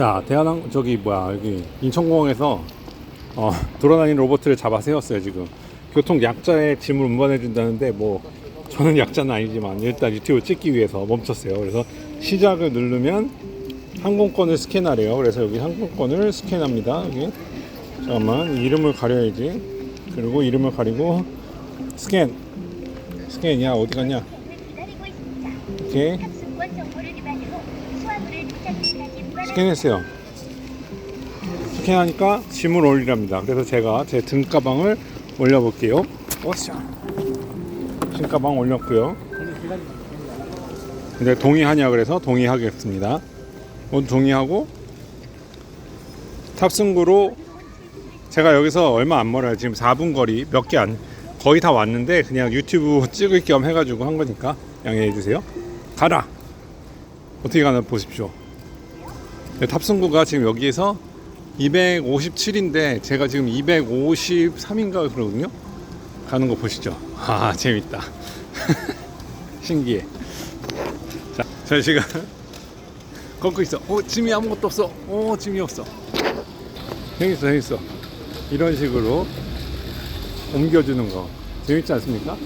자, 대한항 저기 뭐야 여기 인천공항에서 어, 돌아다니는 로봇을 잡아 세웠어요 지금. 교통 약자의 짐을 운반해 준다는데 뭐 저는 약자는 아니지만 일단 유튜브 찍기 위해서 멈췄어요. 그래서 시작을 누르면 항공권을 스캔하래요. 그래서 여기 항공권을 스캔합니다. 여기 잠깐만 이름을 가려야지. 그리고 이름을 가리고 스캔. 스캔이야 어디 갔냐? 오케이 스캔했어요. 스캔하니까 짐을 올리랍니다. 그래서 제가 제 등가방을 올려볼게요. 오샤. 등가방 올렸고요. 근데 동의하냐 그래서 동의하겠습니다. 모두 동의하고 탑승구로 제가 여기서 얼마 안 멀어요. 지금 4분 거리 몇 개 안 거의 다 왔는데 그냥 유튜브 찍을 겸 해가지고 한 거니까 양해해 주세요. 가라. 어떻게 가나 보십시오. 네, 탑승구가 지금 여기에서 257인데 제가 지금 253인가 그러거든요. 가는 거 보시죠. 아 재밌다. 신기해. 자, 저 지금 걷고 있어. 어 짐이 아무것도 없어. 어 짐이 없어. 여기 있어. 이런 식으로 옮겨주는 거 재밌지 않습니까?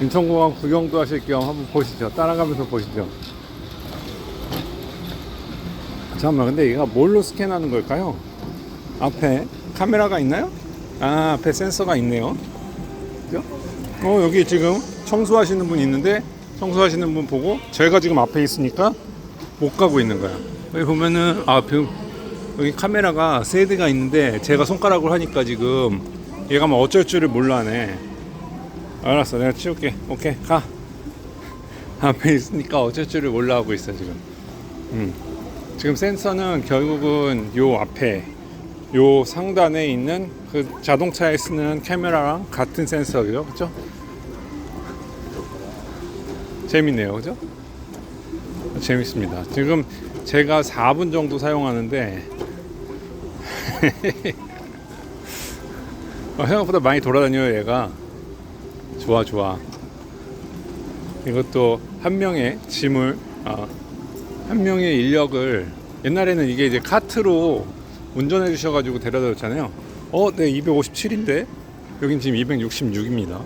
인천공항 구경도 하실 겸 한번 보시죠. 따라가면서 보시죠. 잠깐만, 근데 얘가 뭘로 스캔하는 걸까요? 앞에 카메라가 있나요? 아, 앞에 센서가 있네요. 그죠? 어, 여기 지금 청소하시는 분 있는데, 청소하시는 분 보고, 저희가 지금 앞에 있으니까 못 가고 있는 거야. 여기 보면은, 아, 그, 여기 카메라가 세 대가 있는데, 제가 손가락으로 하니까 지금 얘가 뭐 어쩔 줄을 몰라 하네. 알았어, 내가 치울게. 오케이, 가. 앞에 있으니까 어쩔 줄을 몰라 하고 있어, 지금. 음. 지금 센서는 결국은 요 앞에 요 상단에 있는 그 자동차에 쓰는 카메라랑 같은 센서죠, 그죠? 재밌네요, 그죠? 재밌습니다. 지금 제가 4분 정도 사용하는데 어, 생각보다 많이 돌아다녀요, 얘가. 좋아, 좋아. 이것도 한 명의 짐을 어, 한 명의 인력을 옛날에는 이게 이제 카트로 운전해 주셔가지고 데려다 줬잖아요. 어, 네, 257인데 여긴 지금 266입니다.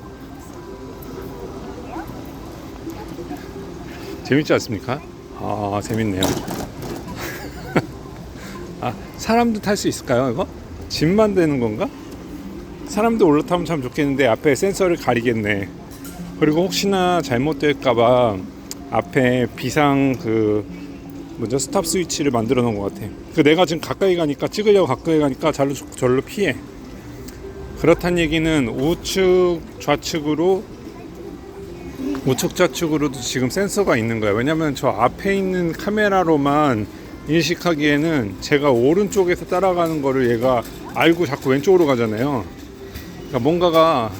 재밌지 않습니까? 아, 재밌네요. 아, 사람도 탈 수 있을까요, 이거? 짐만 되는 건가? 사람도 올라타면 참 좋겠는데 앞에 센서를 가리겠네. 그리고 혹시나 잘못될까봐 앞에 비상 그 먼저 스탑 스위치를 만들어 놓은 것 같아. 그 내가 지금 가까이 가니까 찍으려고 가까이 가니까 잘로 절로 피해. 그렇단 얘기는 우측 좌측으로 우측 좌측으로도 지금 센서가 있는 거야. 왜냐면 저 앞에 있는 카메라로만 인식하기에는 제가 오른쪽에서 따라가는 거를 얘가 알고 자꾸 왼쪽으로 가잖아요. 그러니까 뭔가가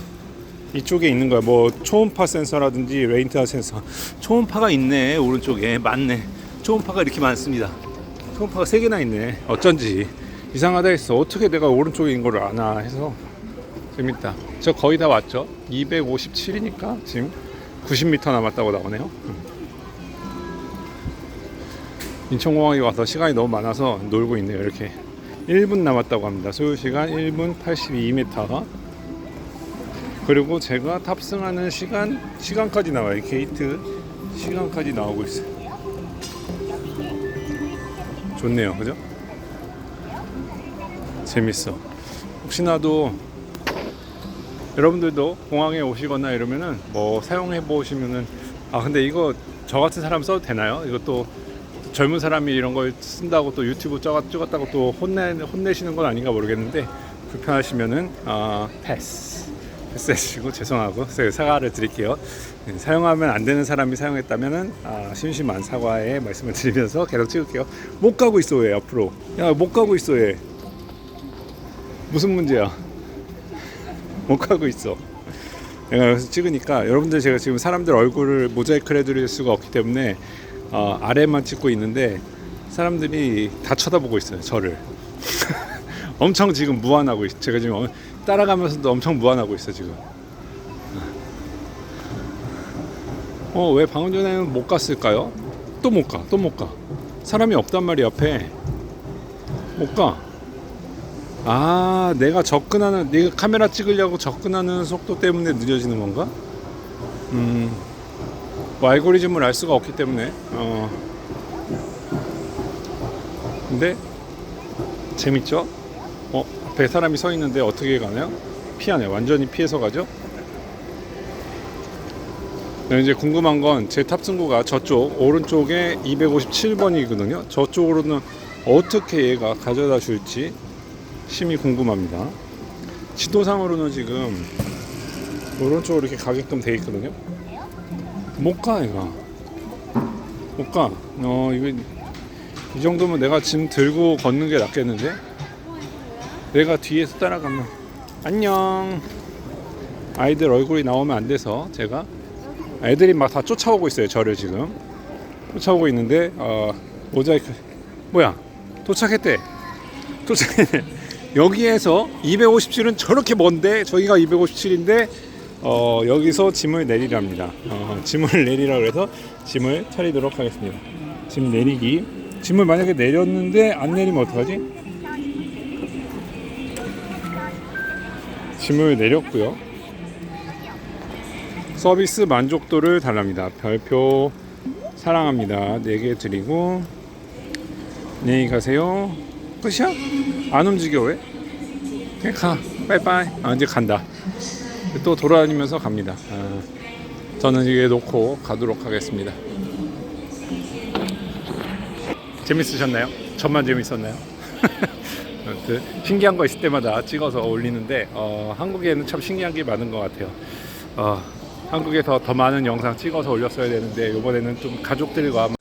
이쪽에 있는 거야. 뭐 초음파 센서라든지 레인타 센서. 초음파가 있네. 오른쪽에 맞네. 초음파가 이렇게 많습니다. 초음파가 세 개나 있네. 어쩐지 이상하다 했어. 어떻게 내가 오른쪽에 있는 걸 아나 해서 재밌다. 저 거의 다 왔죠. 257이니까 지금 90m 남았다고 나오네요. 음. 인천공항에 와서 시간이 너무 많아서 놀고 있네요. 이렇게 1분 남았다고 합니다. 소요 시간 1분 82m. 그리고 제가 탑승하는 시간 시간까지 나와요. 게이트 시간까지 나오고 있어요. 좋네요, 그죠? 재밌어. 혹시나도 여러분들도 공항에 오시거나 이러면은 뭐 사용해 보시면은 아 근데 이거 저 같은 사람 써도 되나요? 이것도 젊은 사람이 이런 걸 쓴다고 또 유튜브 찍었- 찍었다고 또 혼내 혼내시는 건 아닌가 모르겠는데 불편하시면은 아 패스 패스해주시고 죄송하고 사과를 드릴게요. 네, 사용하면 안 되는 사람이 사용했다면은 아, 심심한 사과의 말씀을 드리면서 계속 찍을게요. 못 가고 있어 얘 앞으로. 야 못 가고 있어 얘. 무슨 문제야? 못 가고 있어. 내가 여기서 찍으니까 여러분들 제가 지금 사람들 얼굴을 모자이크를 해드릴 수가 없기 때문에 어, 아래만 찍고 있는데 사람들이 다 쳐다보고 있어요 저를. 엄청 지금 무안하고 있. 제가 지금 어- 따라가면서도 엄청 무안하고 있어 지금. 어 왜 방금 전에는 못 갔을까요? 또 못 가. 또 못 가. 사람이 없단 말이야 앞에. 못 가. 아, 내가 접근하는 내가 카메라 찍으려고 접근하는 속도 때문에 느려지는 건가? 음. 뭐 알고리즘을 알 수가 없기 때문에. 어. 근데 재밌죠? 어, 앞에 사람이 서 있는데 어떻게 가나요? 피하네. 완전히 피해서 가죠? 네, 이제 궁금한 건 제 탑승구가 저쪽 오른쪽에 257번이거든요. 저쪽으로는 어떻게 얘가 가져다 줄지 심히 궁금합니다. 지도상으로는 지금 오른쪽으로 이렇게 가게끔 돼 있거든요. 못 가, 얘가. 못 가. 어, 이거 이 정도면 내가 짐 들고 걷는 게 낫겠는데? 내가 뒤에서 따라가면 안녕. 아이들 얼굴이 나오면 안 돼서 제가 애들이 막 다 쫓아오고 있어요. 저를 지금 쫓아오고 있는데 어, 모자이크 뭐야 도착했대. 도착했네. 여기에서 257은 저렇게 먼데 저기가 257인데 어, 여기서 짐을 내리랍니다. 어, 짐을 내리라 그래서 짐을 차리도록 하겠습니다. 짐 내리기. 짐을 만약에 내렸는데 안 내리면 어떡하지? 짐을 내렸고요. 서비스 만족도를 달랍니다. 별표 사랑합니다. 4개 드리고 안녕히 가세요. 끝이야? 안 움직여 왜? 그냥 가. 빠이빠이. 아, 이제 간다. 또 돌아다니면서 갑니다. 아, 저는 이게 놓고 가도록 하겠습니다. 재밌으셨나요? 저만 재밌었나요? 아무튼 신기한 거 있을 때마다 찍어서 올리는데 어, 한국에는 참 신기한 게 많은 것 같아요. 어, 한국에서 더 많은 영상 찍어서 올렸어야 되는데 이번에는 좀 가족들과